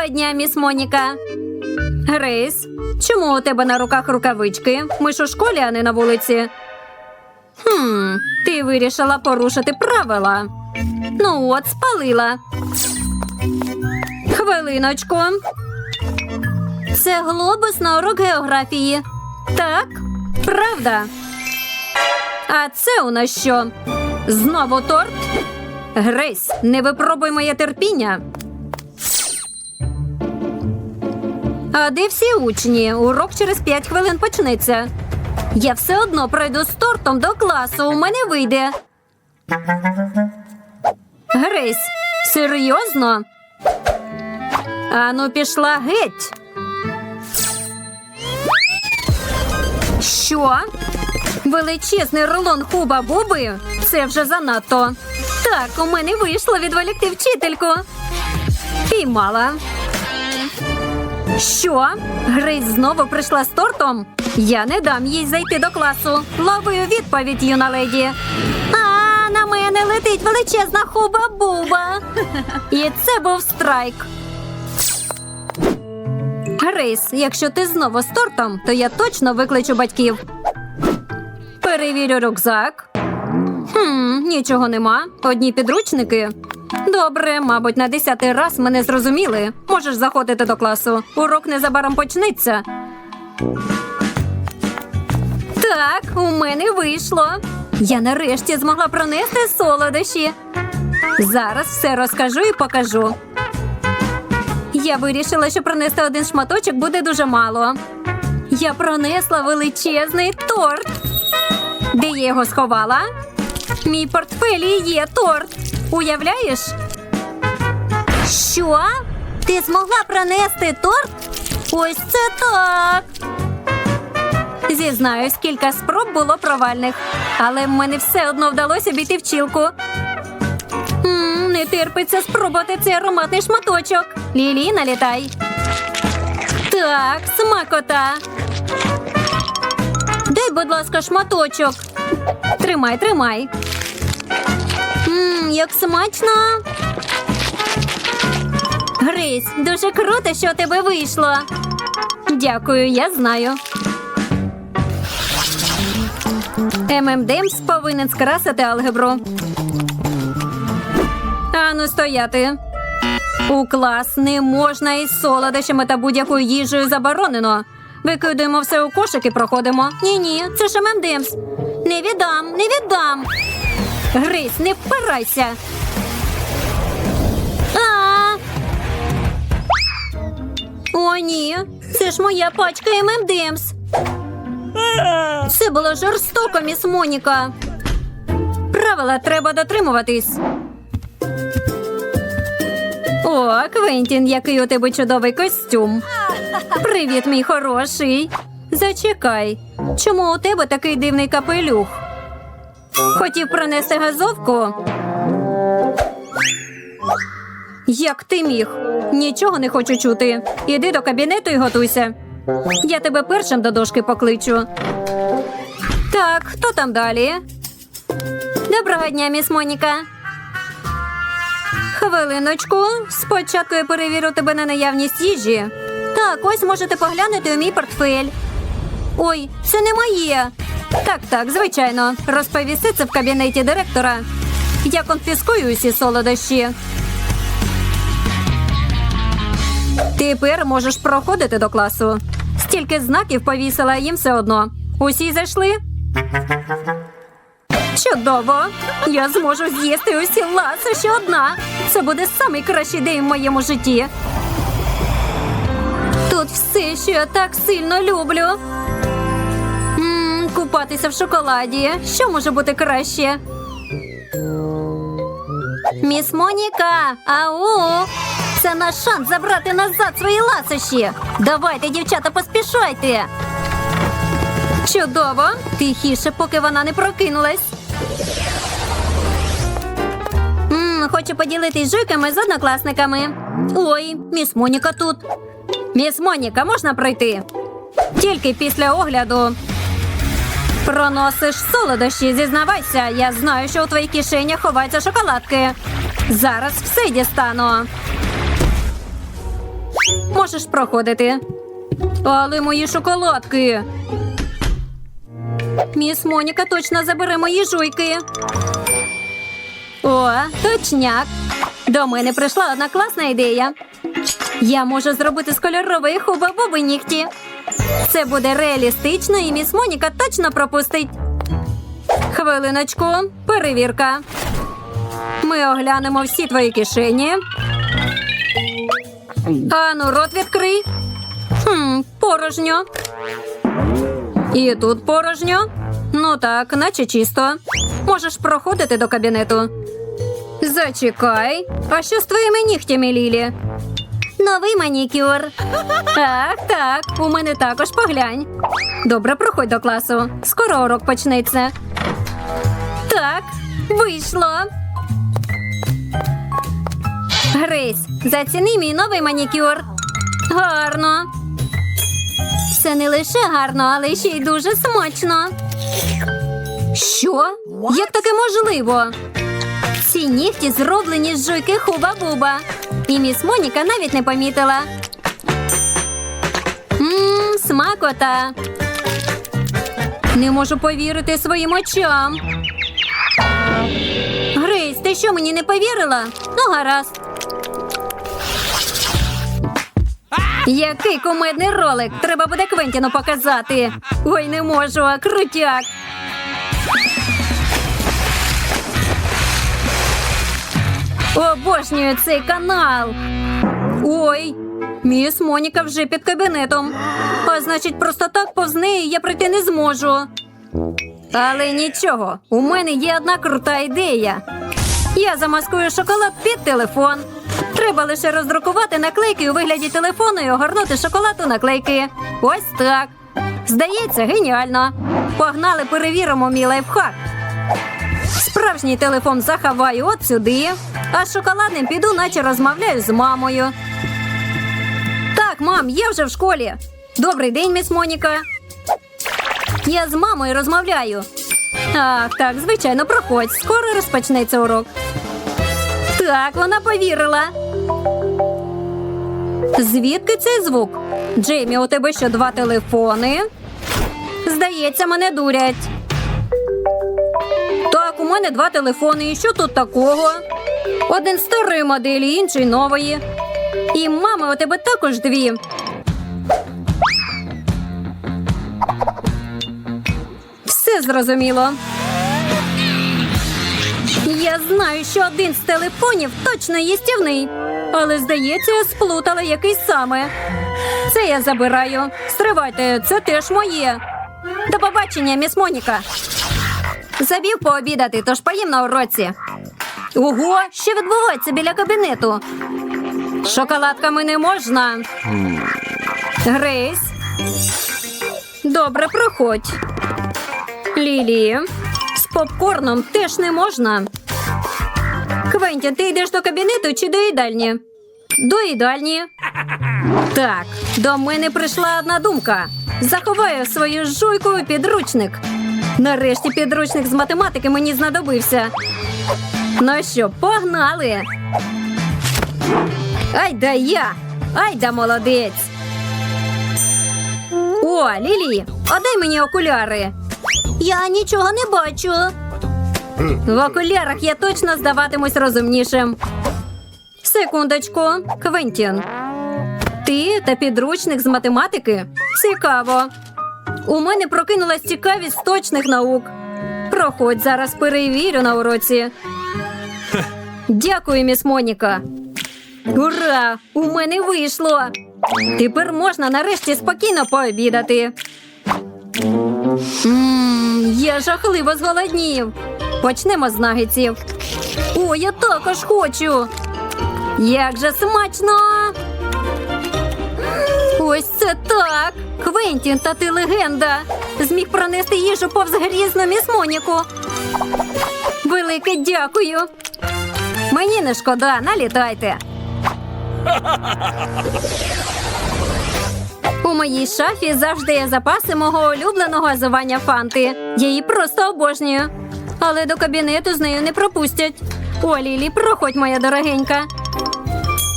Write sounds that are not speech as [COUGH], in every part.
Доброго дня, міс Моніка. Грейс, чому у тебе на руках рукавички? Ми ж у школі, а не на вулиці. Хм, ти вирішила порушити правила. Ну от, спалила. Хвилиночку. Це глобус на урок географії. Так, правда. А це у нас що? Знову торт? Грейс, не випробуй моє терпіння. А де всі учні? Урок через 5 хвилин почнеться. Я все одно пройду з тортом до класу. У мене вийде. Грейс, серйозно? Ану, пішла геть. Що? Величезний рулон хуба буби? Це вже занадто. Так, у мене вийшло відволікти вчительку. Піймала. Що? Грейс знову прийшла з тортом? Я не дам їй зайти до класу. Ловую відповідь, юна леді. А на мене летить величезна хуба-буба. І це був страйк. Грейс, якщо ти знову з тортом, то я точно викличу батьків. Перевірю рюкзак. Хм, нічого нема. Одні підручники. Добре, мабуть, на десятий раз мене зрозуміли. Можеш заходити до класу. Урок незабаром почнеться. Так, у мене вийшло. Я нарешті змогла пронести солодощі. Зараз все розкажу і покажу. Я вирішила, що пронести один шматочок буде дуже мало. Я пронесла величезний торт. Де я його сховала? Мій портфелі є торт. Уявляєш? Що? Ти змогла пронести торт? Ось це так. Зізнаюсь, кілька спроб було провальних, але в мене все одно вдалося обійти вчилку. М, не терпиться спробувати цей ароматний шматочок. Лілі, налітай. Так, смакота. Дай, будь ласка, шматочок. Тримай, тримай. Мм, як смачно. Грейс, дуже круто, що у тебе вийшло. Дякую, я знаю. ММДМС повинен скрасити алгебру. Ану, стояти. У клас не можна із солодощами та будь-якою їжею заборонено. Викидаємо все у кошик і проходимо. Ні, ні, це ж ММДМС. Не віддам, не віддам. Грись, не впирайся. О, ні. Це ж моя пачка ММДМС. Це було жорстоко, міс Моніка. Правила треба дотримуватись. О, Квентін, який у тебе чудовий костюм. Привіт, мій хороший. Зачекай. Чому у тебе такий дивний капелюх? Хотів принести газовку? Як ти міг? Нічого не хочу чути. Іди до кабінету і готуйся. Я тебе першим до дошки покличу. Так, хто там далі? Доброго дня, міс Моніка. Хвилиночку. Спочатку я перевірю тебе на наявність їжі. Так, ось можете поглянути у мій портфель. Ой, це не моє. Так, так, звичайно. Розповісти це в кабінеті директора. Я конфіскую усі солодощі. Тепер можеш проходити до класу. Стільки знаків повісила їм все одно. Усі зайшли? Чудово! Я зможу з'їсти усі ласощі одна. Це буде найкращий день в моєму житті. Тут все, що я так сильно люблю. М, купатися в шоколаді. Що може бути краще? Міс Моніка, ау! Це наш шанс забрати назад свої ласощі. Давайте, дівчата, поспішайте. Чудово! Тихіше, поки вона не прокинулась. М, хочу поділитись жуйками з однокласниками. Ой, міс Моніка тут. Міс Моніка, можна пройти? Тільки після огляду. Проносиш солодощі, зізнавайся. Я знаю, що у твоїх кишенях ховаються шоколадки. Зараз все дістану. можеш проходити. Але мої шоколадки. Міс Моніка точно забере мої жуйки. О, точняк. До мене прийшла одна класна ідея. Я можу зробити з кольорової хуба-буби нігті. Це буде реалістично, і міс Моніка точно пропустить. Хвилиночку, перевірка. Ми оглянемо всі твої кишені. Ану, рот відкрий. Хм, порожньо. І тут порожньо. Ну так, наче чисто. Можеш проходити до кабінету. Зачекай. А що з твоїми нігтями, Лілі? Новий манікюр. Ах, так, у мене також поглянь. Добре, проходь до класу. Скоро урок почнеться. Так, вийшло. Грейс, заціни мій новий манікюр. Гарно. Це не лише гарно, але ще й дуже смачно. Що? Як таке можливо? Ці нігті зроблені з жуйки хуба-буба. І міс Моніка навіть не помітила. Мм, смакота. Не можу повірити своїм очам. Грейс, ти що мені не повірила? Ну, гаразд. Який кумедний ролик! Треба буде Квентіну показати. Ой, не можу, а крутяк. Обожнюю цей канал. Ой, міс Моніка вже під кабінетом. А значить, просто так повз неї я пройти не зможу. Але нічого, у мене є одна крута ідея. Я замаскую шоколад під телефон. Треба лише роздрукувати наклейки у вигляді телефону і огорнути шоколад у наклейки. Ось так. Здається, геніально. Погнали, перевіримо мій лайфхак. Справжній телефон заховаю от сюди, а з шоколадним піду, наче розмовляю з мамою. Так, мам, я вже в школі. Добрий день, міс Моніка. Я з мамою розмовляю. Ах, так, звичайно, проходь. Скоро розпочнеться урок. Так, вона повірила. Звідки цей звук? Джеймі, у тебе що два телефони? Здається, мене дурять. Мене два телефони. І що тут такого? Один старої моделі, інший нової. І мами, у тебе також дві. Все зрозуміло. Я знаю, що один з телефонів точно їстівний. Але, здається, я сплутала який саме. Це я забираю. Стривайте, це теж моє. До побачення, міс Моніка. Забів пообідати, тож поїм на уроці. Ого, що відбувається біля кабінету? Шоколадками не можна. Грейс. Добре, проходь. Лілі. З попкорном теж не можна. Квентін, ти йдеш до кабінету чи до їдальні? До їдальні. Так, до мене прийшла одна думка. Заховаю свою жуйку у підручник. Нарешті підручник з математики мені знадобився. Ну що, погнали. Ай да я! Ай молодець. О, Лілі, а дай мені окуляри. Я нічого не бачу. В окулярах я точно здаватимусь розумнішим. Секундочку, Квентін. Ти та підручник з математики? Цікаво. У мене прокинулась цікавість точних наук. Проходь зараз перевірю на уроці. Дякую, міс Моніка. Ура! У мене вийшло. Тепер можна нарешті спокійно пообідати. Ммм, я жахливо зголоднів. Почнемо з нагетсів. О, я також хочу. Як же смачно! Ось це так! Квентін, та ти легенда! Зміг пронести їжу повз грізну міс Моніку. Велике дякую. Мені не шкода, налітайте. У моїй шафі завжди є запаси мого улюбленого азування фанти. Її просто обожнюю. Але до кабінету з нею не пропустять. О, Лілі, проходь, моя дорогенька.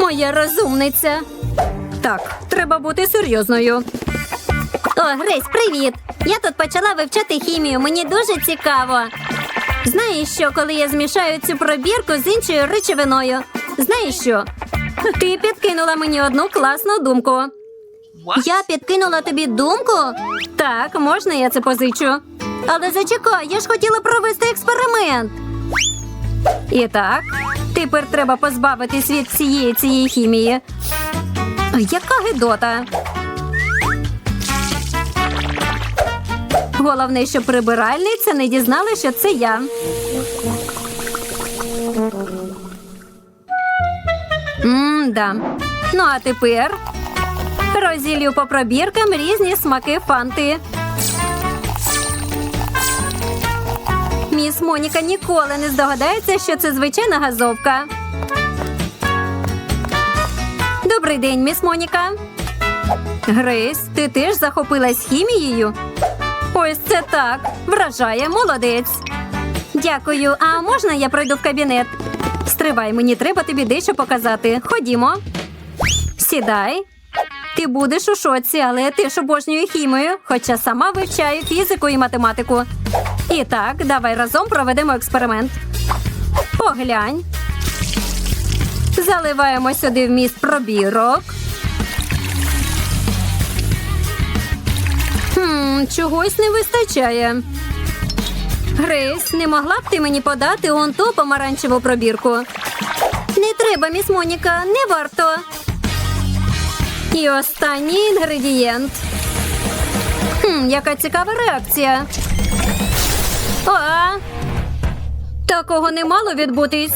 Моя розумниця. Так, треба бути серйозною. О, Грейс, привіт! Я тут почала вивчати хімію. Мені дуже цікаво. Знаєш що, коли я змішаю цю пробірку з іншою речовиною? Знаєш що? Ти підкинула мені одну класну думку. Я підкинула тобі думку? Так, можна я це позичу. Але зачекай, я ж хотіла провести експеримент. І так, тепер треба позбавитись від всієї цієї хімії. Яка гидота. Головне, що прибиральниця не дізнала, що це я. М-да. Ну а тепер розділю по пробіркам різні смаки фанти. Міс Моніка ніколи не здогадається, що це звичайна газовка. Добрий день, міс Моніка. Грейс, ти теж захопилась хімією? Ось це так. Вражає, молодець. Дякую. А можна я пройду в кабінет? Стривай, мені треба тобі дещо показати. Ходімо. Сідай. Ти будеш у шоці, але я теж обожнюю хімію, хоча сама вивчаю фізику і математику. І так, давай разом проведемо експеримент. Поглянь. Заливаємо сюди вміст пробірок. Хм, чогось не вистачає. Грейс, не могла б ти мені подати он ту помаранчеву пробірку? Не треба, міс Моніка, не варто. І останній інгредієнт. Хм, яка цікава реакція. А, такого не мало відбутись.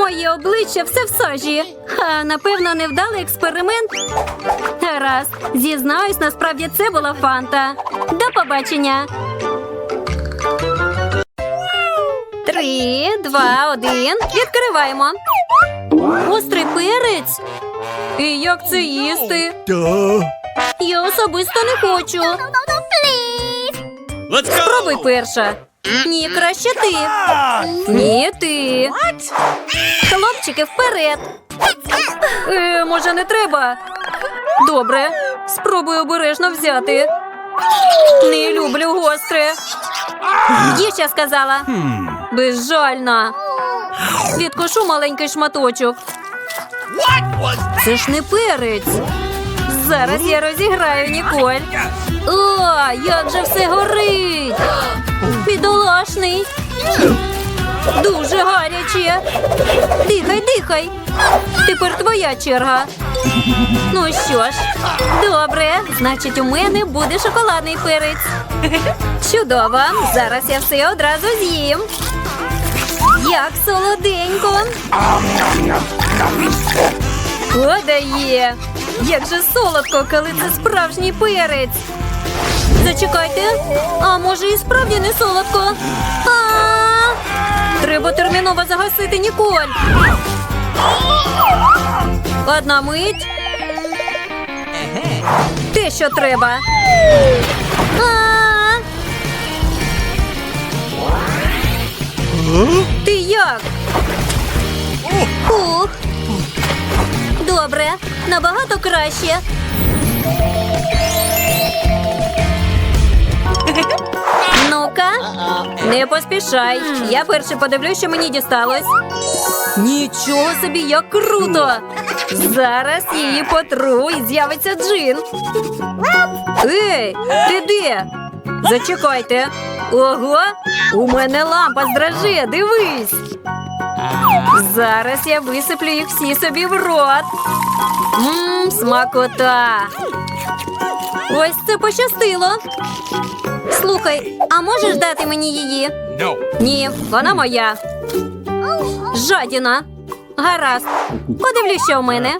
Моє обличчя все в сажі. Ха, напевно, невдалий експеримент. Гаразд, зізнаюсь, насправді це була фанта. До побачення. Три, два, один. Відкриваємо. Гострий перець. І як це їсти? Я особисто не хочу. Спробуй перша. Ні, краще ти. Ні, ти. Хлопчики, вперед. Е, може, не треба? Добре. Спробуй обережно взяти. Не люблю гостре. Я сказала. Безжальна. Відкошу маленький шматочок. Це ж не перець. Зараз я розіграю Ніколь. О, як же все горить! Бідолашний. Дуже гаряче. Дихай, дихай. Тепер твоя черга. Ну що ж, добре, значить, у мене буде шоколадний перець. Чудово. Зараз я все одразу з'їм. Як солоденько. О, дає! Як же солодко, коли це справжній перець. Зачекайте, а може і справді не солодко. А! Треба терміново загасити Ніколь. Одна мить. Те, що треба. А! Ти як? Ух. Добре, набагато краще. Ну-ка, не поспішай. Я перше подивлюсь, що мені дісталось. Нічого собі, як круто! Зараз її потру і з'явиться джин. Ей, ти де? Зачекайте. Ого, у мене лампа здраже, дивись. Зараз я висиплю їх всі собі в рот. Мм, смакота. Ось це пощастило. Слухай, а можеш дати мені її? No. Ні, вона моя. Жадіна. Гаразд. Подивлюсь, що в мене.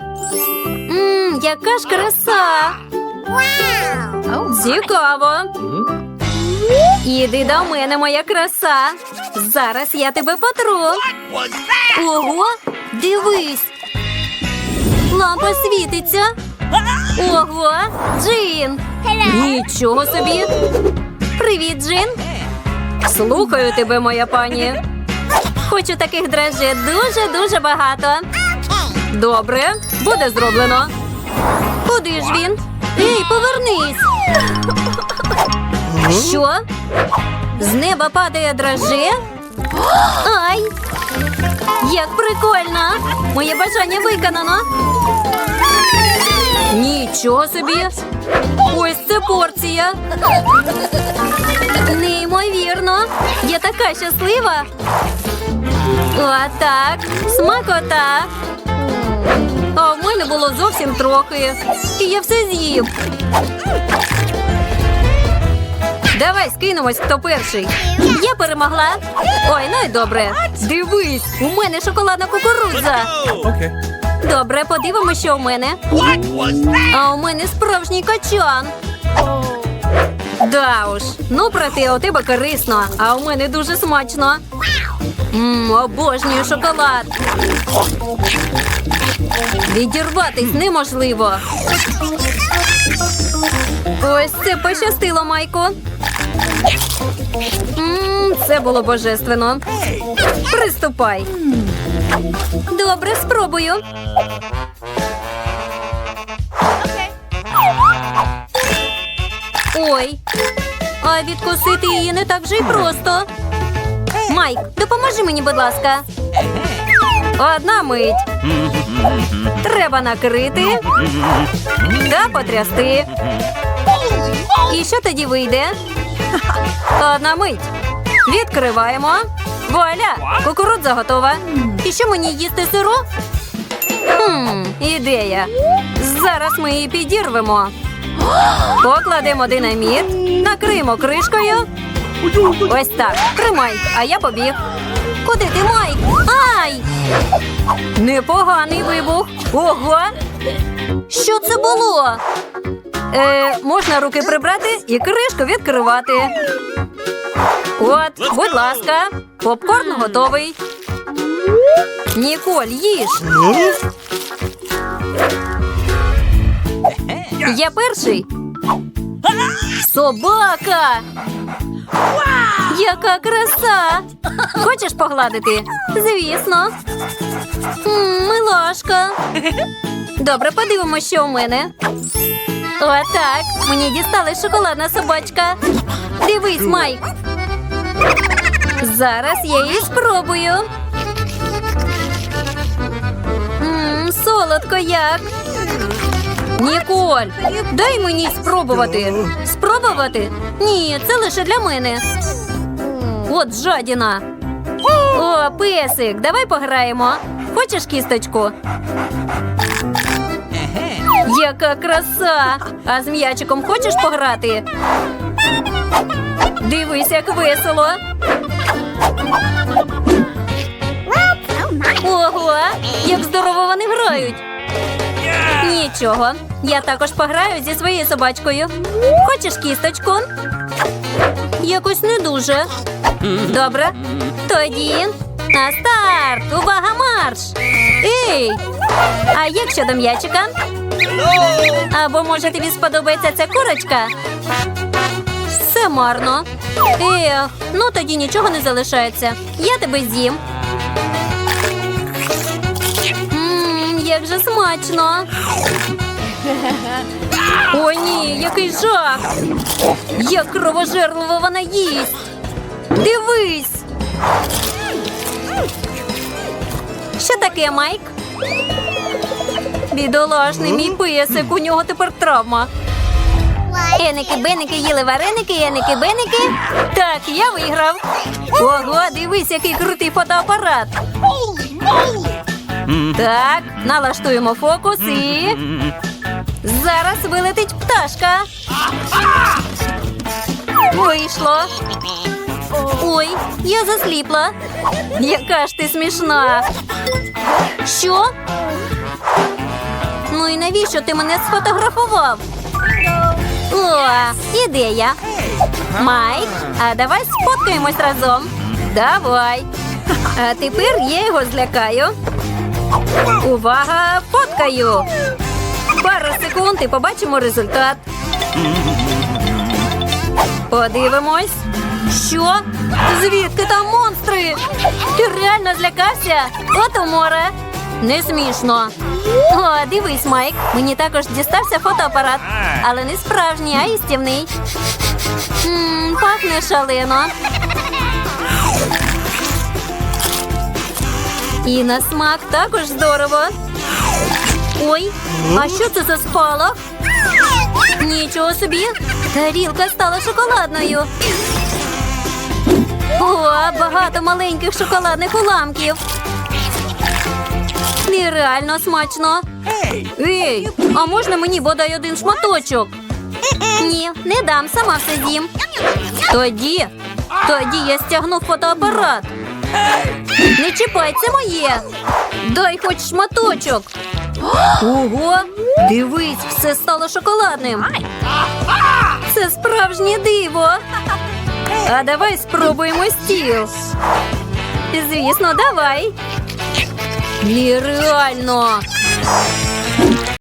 Мм, яка ж краса. Цікаво. Іди до мене, моя краса. Зараз я тебе потру. Ого, дивись. Лампа світиться. Ого, Джин. Нічого собі. Привіт, Джин. Слухаю тебе, моя пані. Хочу таких драже дуже-дуже багато. Добре, буде зроблено. Куди ж він? Ей, повернись! Що? З неба падає драже? Ай! Як прикольно! Моє бажання виконано. Нічого собі! Ось це порція. Неймовірно! Я така щаслива. Отак, смакота. А в мене було зовсім трохи. І я все з'їв. Давай скинемось, хто перший. Я перемогла. Ой, ну і добре. Дивись, у мене шоколадна кукурудза. Okay. Добре, подивимося, що у мене. А у мене справжній качан. Да уж, ну проте у тебе корисно, а у мене дуже смачно. Мм, обожнюю шоколад. Відірватись неможливо. Ось це пощастило, Майку. Мм, це було божественно. Приступай. Добре, спробую. Ой, а відкусити її не так же й просто. Майк, допоможи мені, будь ласка. Одна мить. Треба накрити та потрясти. І що тоді вийде? Одна мить. Відкриваємо. Вуаля! Кукурудза готова. І що мені їсти сиру? Хм, ідея. Зараз ми її підірвемо. Покладемо динаміт, накриємо кришкою. Ось так. Тримай, а я побіг. Куди ти, Майк? Ай! Непоганий вибух. Ого! Що це було? Е, можна руки прибрати і кришку відкривати. От, будь ласка, попкорн готовий. Ніколь, їж. Я перший. Собака. Яка краса! Хочеш погладити? Звісно. М, Милашка. [LAUGHS] Добре, подивимося, що у мене. Отак. Мені дісталась шоколадна собачка. Дивись, Майк. Зараз я її спробую. Солодко як. Ніколь, дай мені спробувати. Спробувати? Ні, це лише для мене. От жадіна. О, песик, давай пограємо. Хочеш кісточку? Яка краса! А з м'ячиком хочеш пограти? Дивись, як весело. Ого, як здорово вони грають. Нічого. Я також пограю зі своєю собачкою. Хочеш кісточку? Якось не дуже. Добре. Тоді на старт! Увага, марш! Ей! А як щодо м'ячика? Або може тобі сподобається ця курочка? Все марно. Ех, ну тоді нічого не залишається. Я тебе з'їм. Як же смачно. О, ні, який жах! Як кровожерливо вона їсть! Дивись! Що таке, Майк? Бідолашний мій песик, у нього тепер травма. Еники, беники, їли вареники, еники, беники. Так, я виграв. Ого, дивись, який крутий фотоапарат. Так, налаштуємо фокус і. Зараз вилетить пташка. Вийшло. Ой, я засліпла. Яка ж ти смішна. Що? Ну і навіщо ти мене сфотографував? О, ідея. Майк, а давай сфоткаємось разом. Давай. А тепер я його злякаю. Увага, фоткаю. Пару секунд і побачимо результат. Подивимось. Що? Звідки там монстри? Ти реально злякався? От уморе. Не смішно. О, дивись, Майк. Мені також дістався фотоапарат, але не справжній, а істівний. Мм, пахне шалено. І на смак також здорово. Ой, а що це за спалах? Нічого собі. Тарілка стала шоколадною. О, багато маленьких шоколадних уламків. Нереально смачно. Ей, а можна мені бодай один шматочок? Ні, не дам, сама все з'їм. Тоді, тоді я стягну фотоапарат. Не чіпай, це моє. Дай хоч шматочок. Ого, дивись, все стало шоколадним. Це справжнє диво. А давай спробуємо стіл. Звісно, давай. Нереально.